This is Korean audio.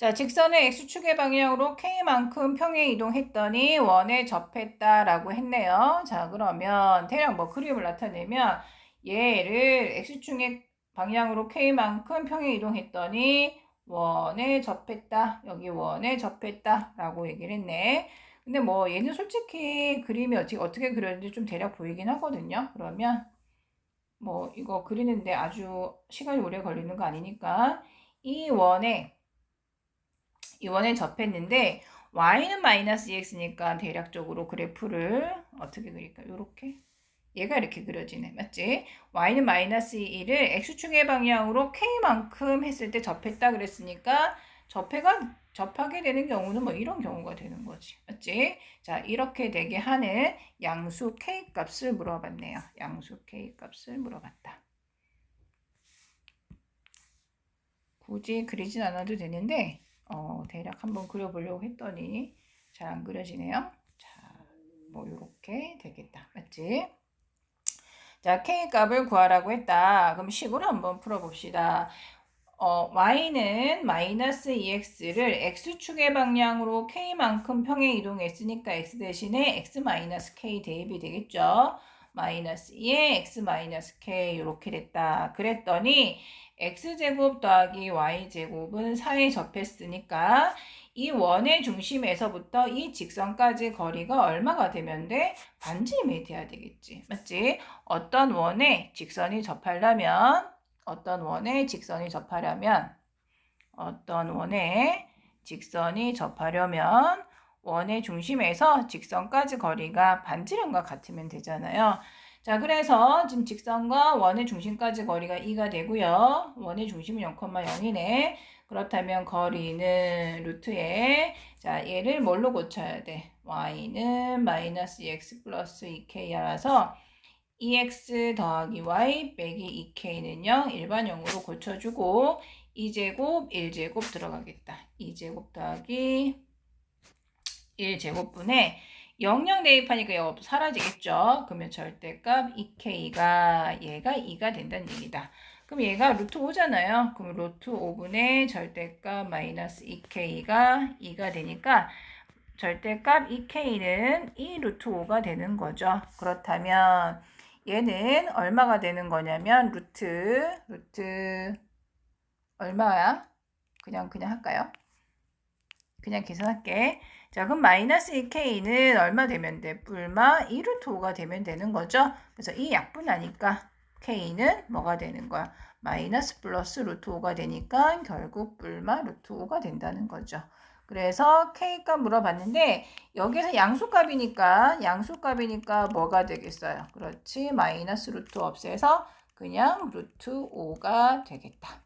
자, 직선의 x축의 방향으로 k만큼 평행 이동했더니 원에 접했다라고 했네요. 자, 그러면 대략 뭐 그림을 나타내면 얘를 x축의 방향으로 k만큼 평행 이동했더니 원에 접했다. 여기 원에 접했다라고 얘기를 했네. 근데 뭐 얘는 솔직히 그림이 어떻게 그렸는지 좀 대략 보이긴 하거든요. 그러면 뭐 이거 그리는데 아주 시간이 오래 걸리는 거 아니니까 이 원에 이 원에 접했는데 y는 마이너스 2x니까 대략적으로 그래프를 어떻게 그릴까? 요렇게 얘가 이렇게 그려지네. 맞지? y는 마이너스 1을 x축의 방향으로 k만큼 했을 때 접했다 그랬으니까 접해가 접하게 되는 경우는 뭐 이런 경우가 되는 거지. 맞지? 자, 이렇게 되게 하는 양수 k 값을 물어봤네요. 양수 k 값을 물어봤다. 굳이 그리진 않아도 되는데 어, 대략 한번 그려보려고 했더니 잘 안 그려지네요. 자, 뭐 이렇게 되겠다. 맞지? 자, k 값을 구하라고 했다. 그럼 식으로 한번 풀어봅시다. 어, y는 마이너스 2x를 x축의 방향으로 k만큼 평행 이동했으니까 x 대신에 x 마이너스 k 대입이 되겠죠. 마이너스 2에 x 마이너스 k 이렇게 됐다. 그랬더니 x제곱 더하기 y제곱은 4에 접했으니까 이 원의 중심에서부터 이 직선까지 거리가 얼마가 되면 돼? 반지름이 돼야 되겠지. 맞지? 어떤 원에 직선이 접하려면 어떤 원에 직선이 접하려면 어떤 원에 직선이 접하려면 원의 중심에서 직선까지 거리가 반지름과 같으면 되잖아요. 자, 그래서 지금 직선과 원의 중심까지 거리가 2가 되고요. 원의 중심은 0,0이네. 그렇다면 거리는 루트에 자, 얘를 뭘로 고쳐야 돼? y는 마이너스 2x 플러스 2k라서 2x 더하기 y 빼기 2k는요. 일반형으로 고쳐주고 2제곱 1제곱 들어가겠다. 2제곱 더하기 1제곱분에 00 대입하니까 이거 사라지겠죠. 그러면 절대값 2k가 얘가 2가 된다는 얘기다. 그럼 얘가 루트 5잖아요. 그럼 루트 5분의 절대값 마이너스 2k가 2가 되니까 절대값 2k는 2 루트 5가 되는 거죠. 그렇다면 얘는 얼마가 되는 거냐면 루트 루트 얼마야? 그냥 그냥 할까요? 그냥 계산할게. 자, 그럼 마이너스 2k는 얼마 되면 돼? 뿔마 2루트 5가 되면 되는 거죠. 그래서 이 약분하니까 k는 뭐가 되는 거야? 마이너스 플러스 루트 5가 되니까 결국 뿔마 루트 5가 된다는 거죠. 그래서 k값 물어봤는데 여기서 양수값이니까 양수값이니까 뭐가 되겠어요? 그렇지 마이너스 루트 없애서 그냥 루트 5가 되겠다.